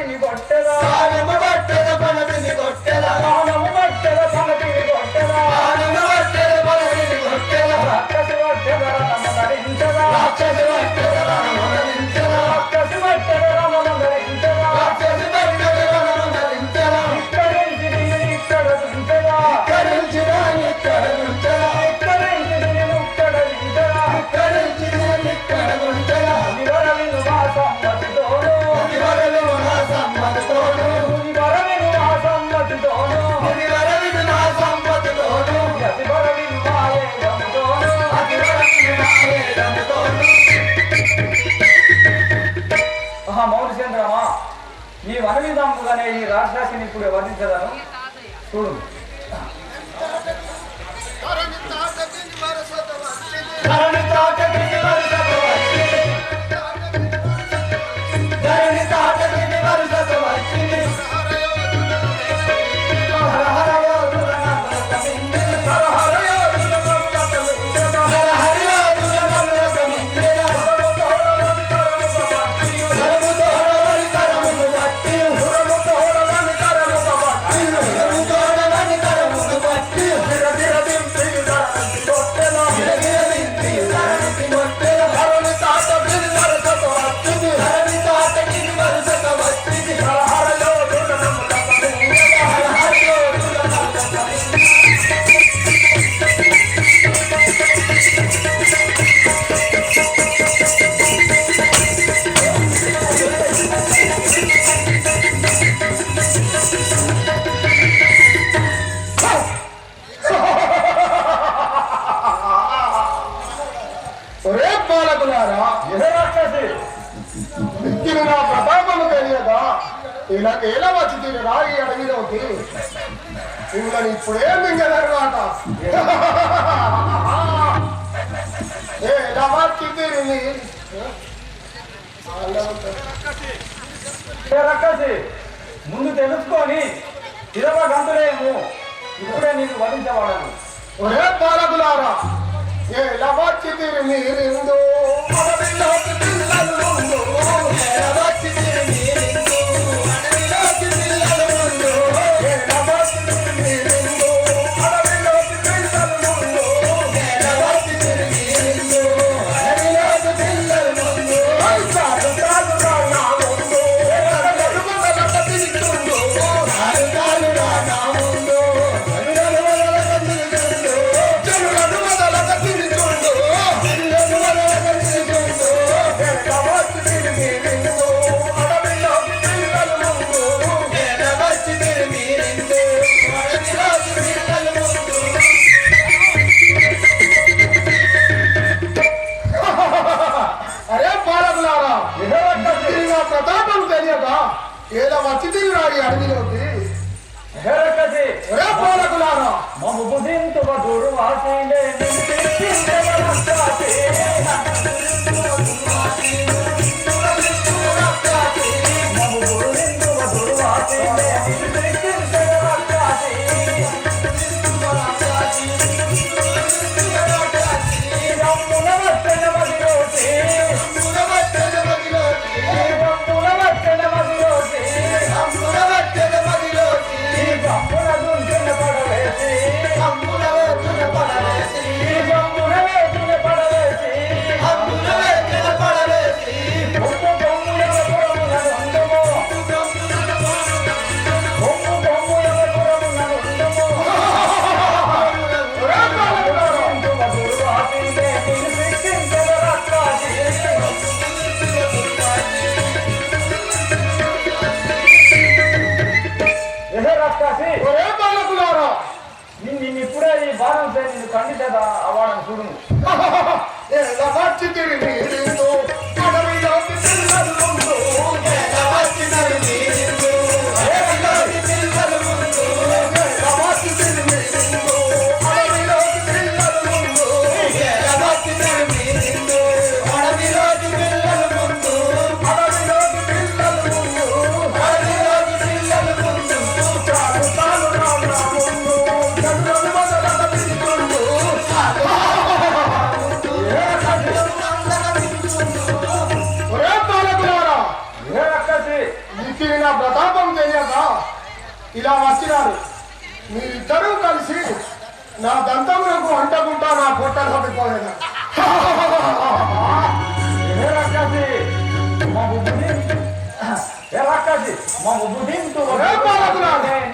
నీ బట్టరా జీవితంలోనే ఈ రాజశాఖని ఇప్పుడు వర్ణించగలను చూడు. ఇప్పుడే మింగదారు మాట ఏ రవాకి తిరిగి రక్కసి ముందు తెలుసుకొని ఇరవై గంటలేము ఇప్పుడే నీకు వధించవాడను ఒరే పాలకులారా ఏ లవాచి తిరిగి రాక్షసి ఒరే బాలకులారా నిన్ను ఇప్పుడే ఈ బాణం చేసి నిన్ను ఖండితేదా అవ్వడం చూడు ఎలా మార్చి తిరిగి ఇలా వచ్చినారు మీరిద్దరూ కలిసి నా దంతములకు వంటకుంటా నా పొట్టలు పట్టుకోలేదా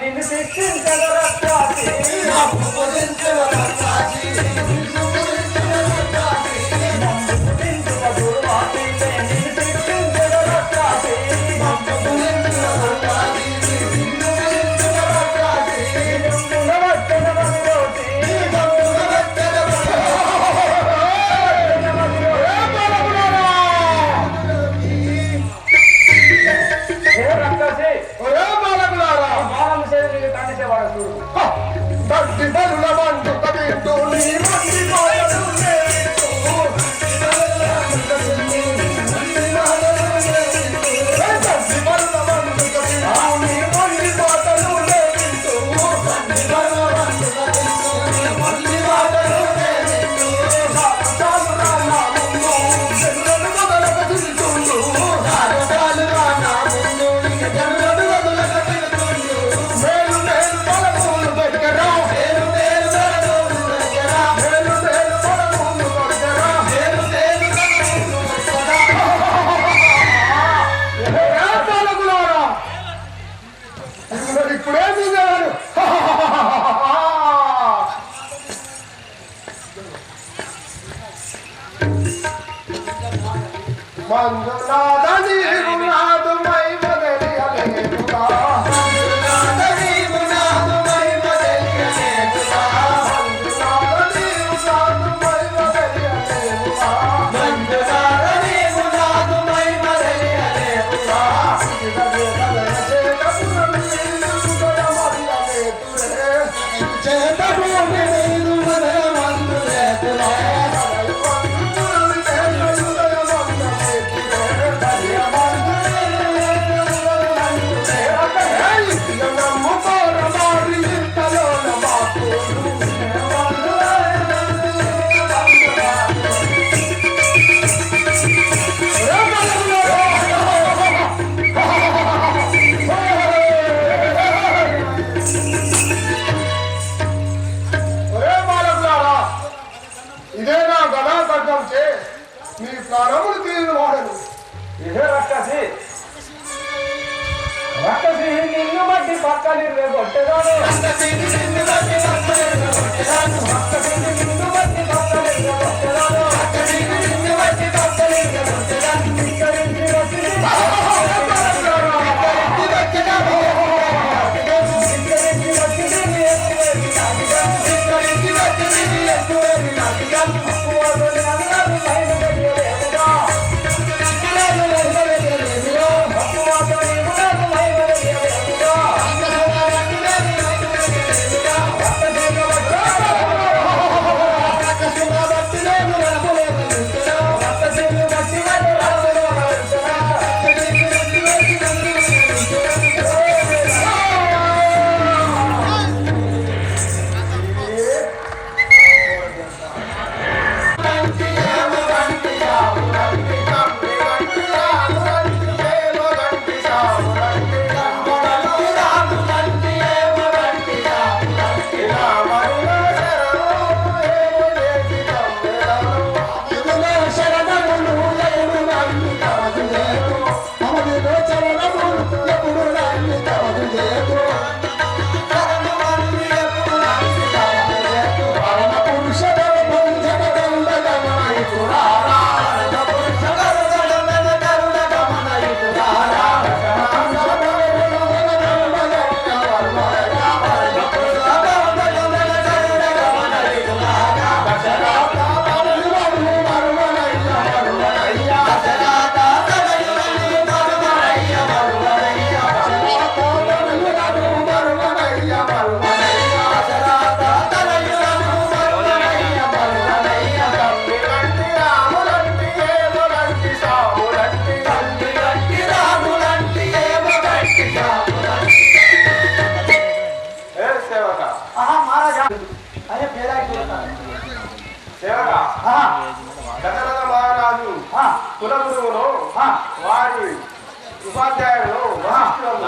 నిన్ను శిక్షించగల నిన్ను శిక్షించగల చేసి ఒక్క సిహి నిన్ను బట్టి పక్కని కొట్టేదాను ఒక్క సిహి బట్టి పక్కని కొట్టేదాను ఒక్క సిహి నిన్ను బట్టి పక్కని కొట్టేదాను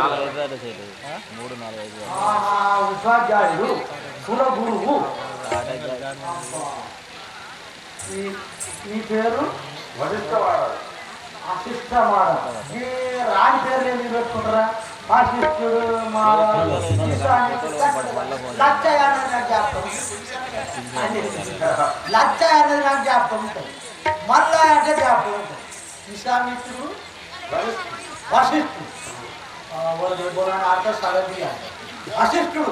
మూడు నాలుగు ఉపాధ్యాయుడు కులగురువు ఈ పేరు వశిష్ఠవాడు అశిష్టమాడ ఈ రాని పేర్లు ఎందుకు పెట్టుకుంటారా అశిష్టుడు లచ్చ అన్నది నాకు జ్ఞాపకం లచ్చ అన్నది నాకు జ్ఞాపకం ఉంటుంది మళ్ళా అంటే జ్ఞాపకం ఉంటుంది విశ్వామిత్రుడు వశిష్ఠుడు అర్థం సగతి వశిష్ఠుడు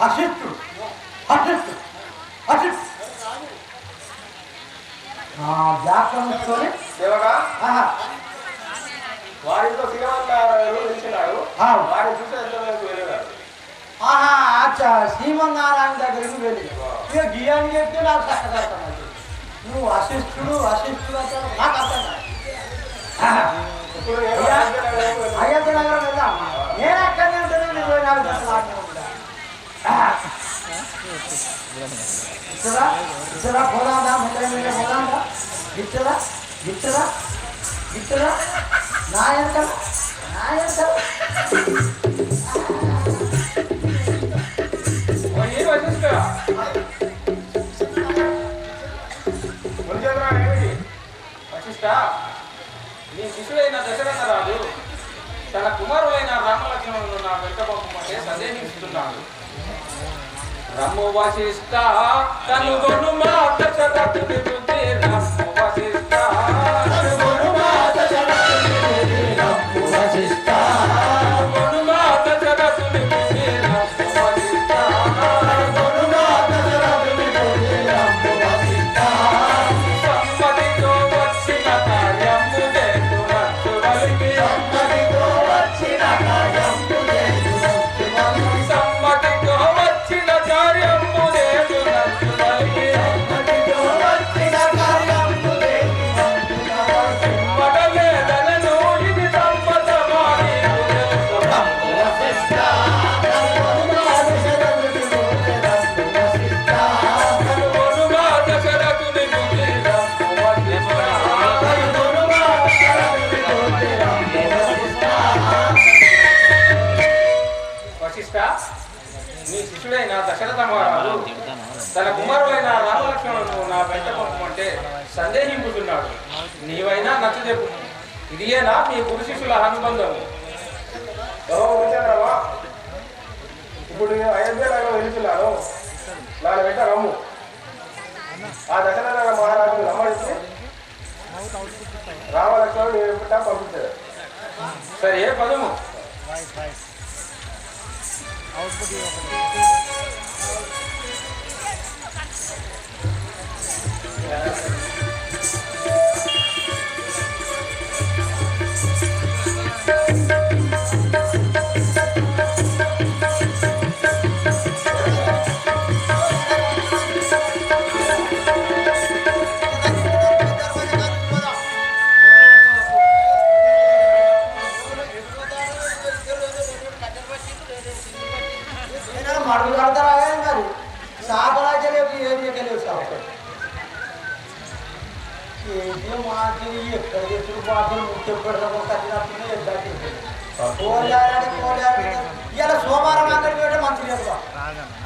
వశిష్ఠుడు వశిష్ఠుడు వశిష్ఠుడు వ్యాకరణిస్తూనే సేవగా ఆహా, వారితో శ్రీమంతారాయణుడు నిలిచినాడు ఆ. వారిని చూసి ఎంతవరకు వెళ్ళాడు ఆహా అచ్చా శ్రీమన్నారాయణ దగ్గరికి వెళ్ళి ఇక గియాని చెప్తే నాకు చక్కగా అర్థమైంది నువ్వు వశిష్ఠుడు వశిష్ఠుడు అంటే నాకు అర్థం కాదు. ఇప్పుడు నేను రాజధాని వెళ్ళాను. అయోధ్య నగరం వెళ్దాం నేను అక్కడనే ఉంటాను నేను ఇరవై నాలుగు గంటలు ఆడనే ఉంటా. ఇచ్చరా ఇచ్చరా పోదాందా ముందర మీద పోదాందా ఇచ్చరా ఇచ్చరా ఇచ్చరా నా ఎంత నా ఎంత ఓ, నీ శిష్యుడైన దశరథ రాజు తన కుమారులైన రామలక్ష్మణులను నా వెంట పంపమంటే సందేహిస్తున్నాడు. రమ్ము వశిష్ఠ కనుగొను మా దశరథుని బుద్ధి రమ్ము పంపమంటే సందేహింపుతున్నాడు. నీవైనా నచ్చ చెప్పు. ఇదియేనా మీ గురు శిష్యుల అనుబంధం ఇప్పుడు నేను అయోధ్యలో వెళ్తున్నాను దాని వెంట రమ్ము. ఆ దశరథ మహారాజు రమ్మడిస్తే రామలక్ష్మణుడు నేను వెంట పంపించాడు సరే పదము. నేను ఇలా సోమవారం అక్కడికి పెట్టే మంచి లేదు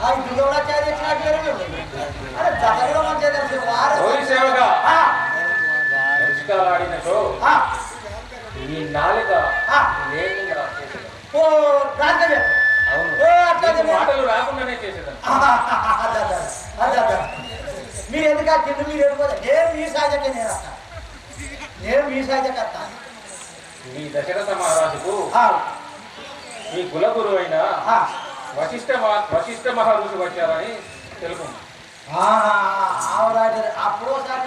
ఆ ఇందులో చేసి తెచ్చినట్టు అరే జగన్లో మంచిగా తెలుసు ఓరి సేవగా. వారం రుచికాలాడినచో ఆ, నీ నాలుక ఆ. లేకుండా చేసేది. ఓ రాత్రి చెప్పు. అవును ఏ, అట్లా నీకు చెప్పు. మాటలు రాకుండానే చేసేదాన్ని అదే, అదే, అదే, అదే. మీరు ఎందుకు మీరు వెళ్ళిపోతే నేను మీ సహజకే నేను నేను మీ సహజకి నీ దశరథ మహారాజుకు ఆ, నీ కులగురు అయిన వశిష్ఠ మహా- వశిష్ఠ మహర్షి వచ్చారని తెలుపు అప్పుడు ఒకసారి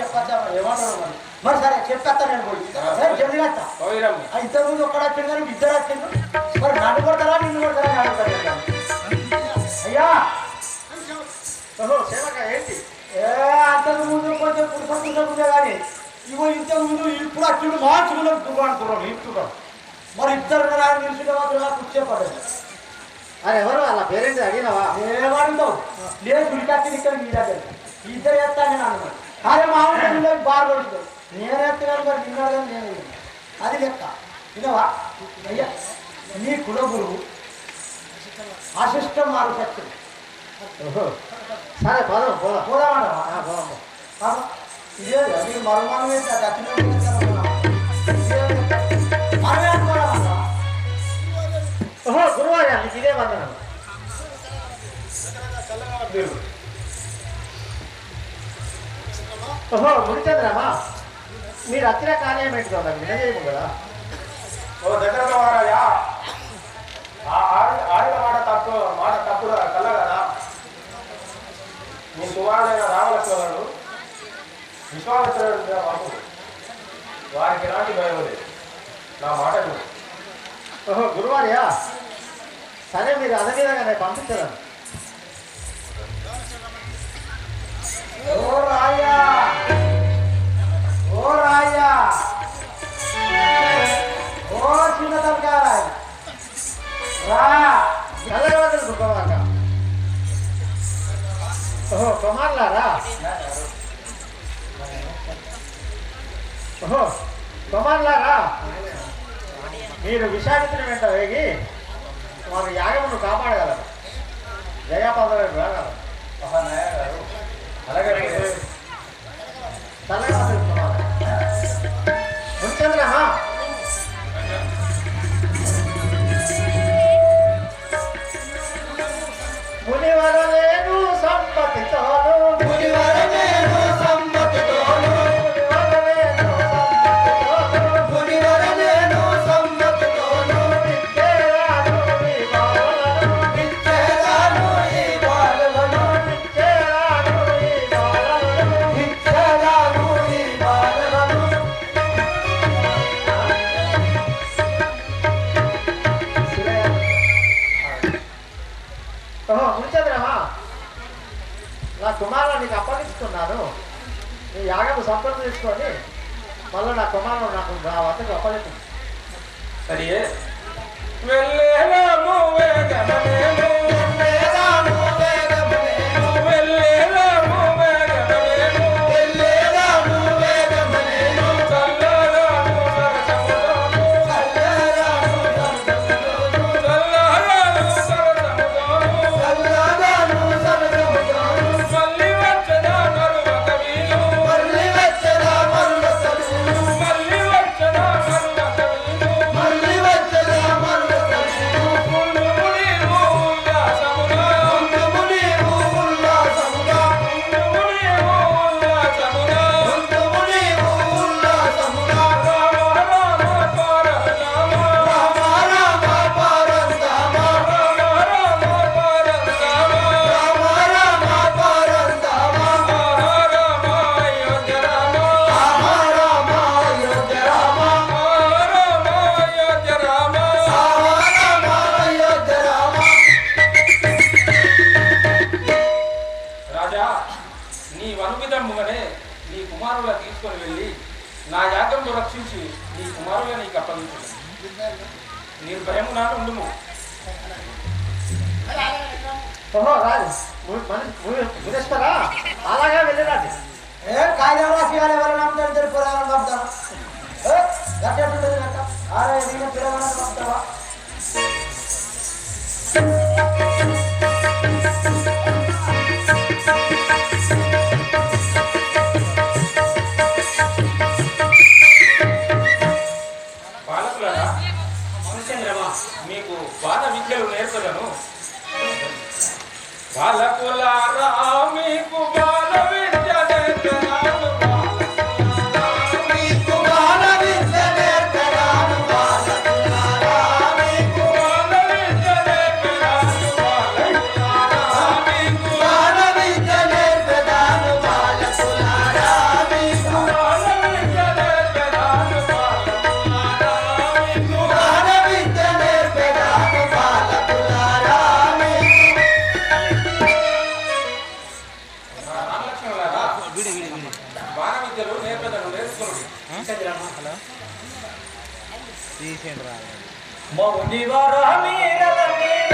చెప్పొచ్చా మరి? ఏమంటారు మరి? మరి సరే చెప్పేస్తా నేను పోయి పోయిరమ్ము. ఆ, ఇంతకుముందు ఒక్కడ వచ్చింది కానీ ఇద్దరు వచ్చింది మరి నన్ను కొడతారా నిన్ను కొడతారా అడుగుతారు అయ్యా. ఓహో సేవక ఏంటి? ఏ అంతకు ముందు కొంచెం పురుషుకుంటే కానీ ఇగో ఇంత ముందు ఇప్పుడు అక్కడ మార్చుకున్నాం దుర్వాడుతున్నాం ఇంటున్నాం మరి ఇద్దరు నిలిచిన మాత్రం నాకు కూర్చోపడదు అరే ఎవరు? అలా పేరెంట్స్ అడిగినావా? ఏమడుగుతావు లేదు గురికత్తిని ఇక్కడ మీ దగ్గర. ఇద్దరు ఎత్తాను నేను అరే మా ఊళ్ళో బాగా పడుతుంది నేను ఎత్తున్నాను మరి నిన్నాడు నేను అది లెక్క. వినవా అయ్యా నీ కులగురువు అశిష్టం మారు సరే పోదాం పోదాం. పోదాం పోదాం మీరు ఓహో ఇదే మీరు అచ్చిన కార్యం పెట్టుకోండి వినజేయము కదా. ఓ దగ్గర ఆడిన మాట తప్పు మాట తప్పు కల్ల మీ కుమారుడైన రామలక్ష్మణుడు విశ్వామిత్రుడు మాకు వారికి ఎలాంటి భయం లేదు నా మాట ఓహో గురువారియా సరే మీరు అదే విధంగా నేను పంపించదాను ఓ రాయా ఓ రాయా ఓ చిన్న తరకాయ రా నల్లగడ్డలు భగవాన్ ఓహో కుమార్లారా ಹೋ ಪ್ರಮಾನ್ ನಾರಾ ನೀರು ವಿಷಾದಿತ್ರ ವೇಟ ಹೇಗಿ ಅವರು ಯಾರೇ ಮನು ಕಾಪಾಡದಾರರು ಜಯ అర్థం చేసుకొని మళ్ళీ నా కుమారుడు నాకు నా వద్దకు అప్పలేదు సరే వెళ్ళేమో చెప్తున్నాను వాళ్ళ కులారా మీకు মৌলিবার আমির আলমীর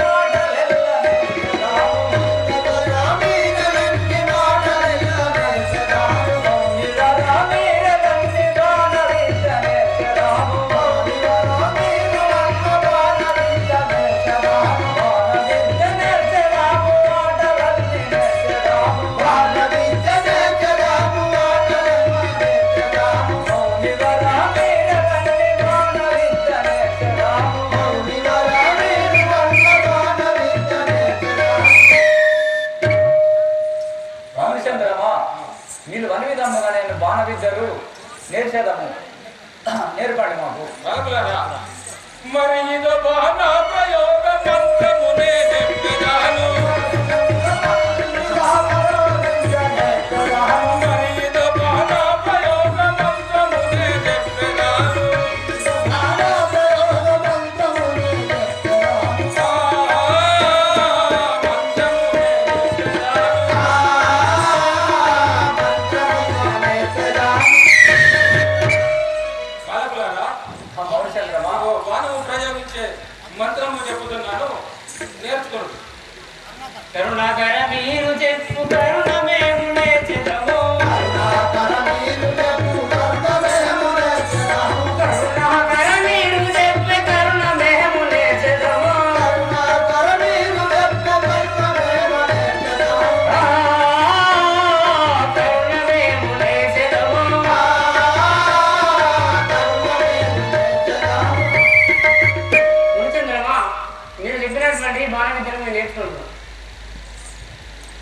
ஆரம்பிக்கிறவங்க நேற்று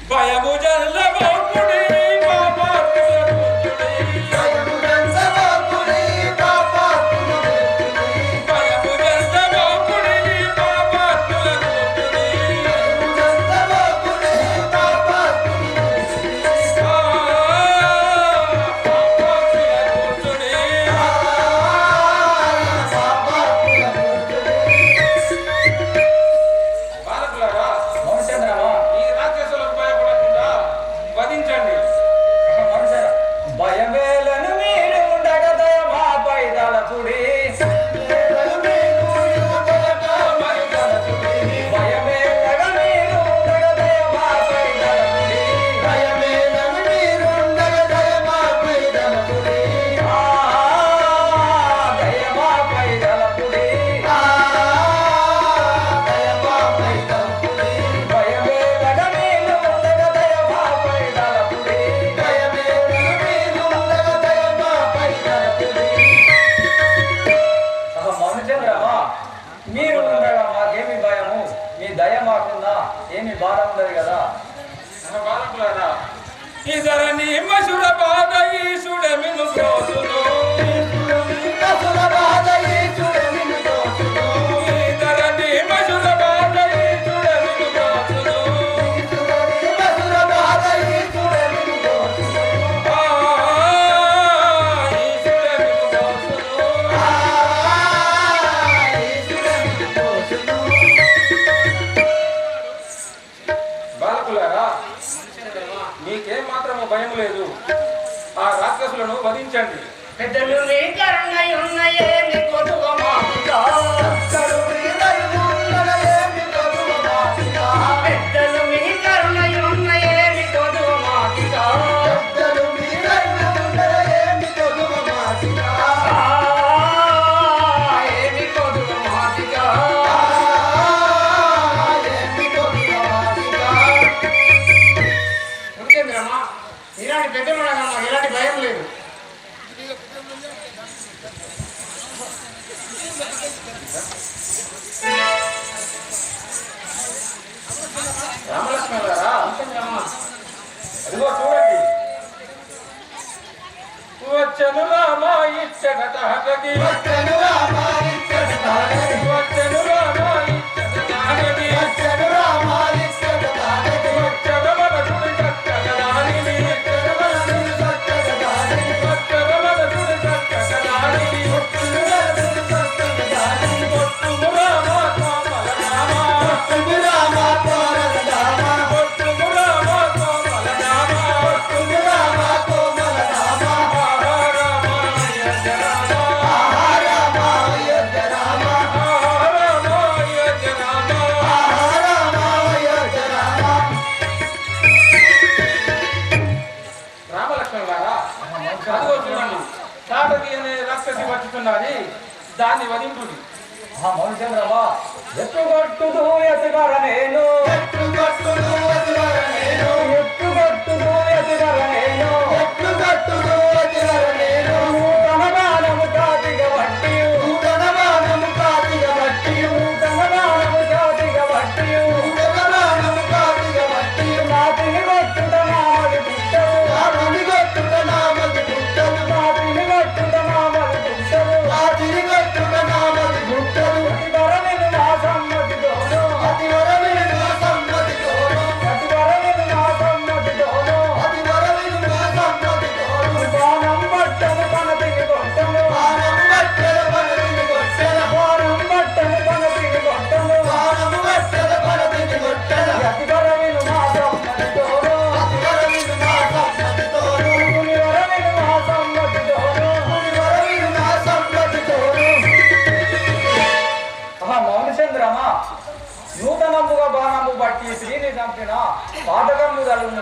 பயமுஜல்ல போட்டு చూపించండి పెద్దలు నీ కరుణ ఉన్నాయే నీ కొడుకు ఇదిగో చూడండి. వచ్చను రామా ఇచ్చట హటకి వచ్చను రామా ఇచ్చట హటకి అదిగో చూడండి దాటది అనే రాక్షసి వచ్చుతున్నది దాన్ని వధింపుడి ఆ మనుషులు ఎత్తుగట్టుడు ఎత్తుగారనేను. ఎత్తుగట్టుడు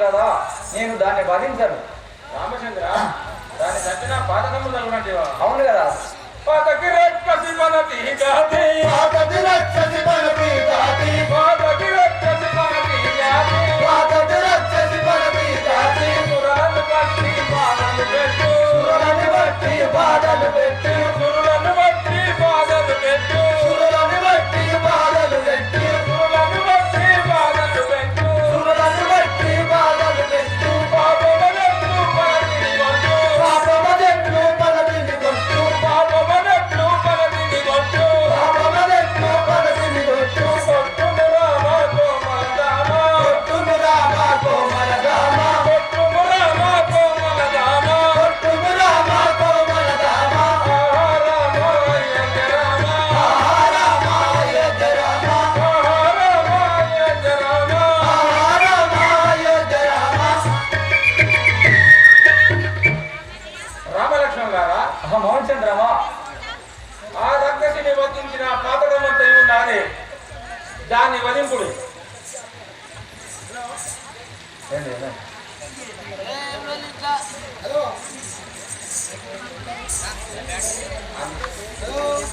కదా నేను దాన్ని భరించను రామచంద్ర దాని పాతకమ్ము తలుగునంటేవా అవును కదా. పాతకి రెక్కసి పాతకి రెక్కసి బట్టి పెట్టు బట్టి పెట్టి. సురులను బట్టి బాధలు పెట్టు. సురులని బట్టి బాధలు పెట్టి.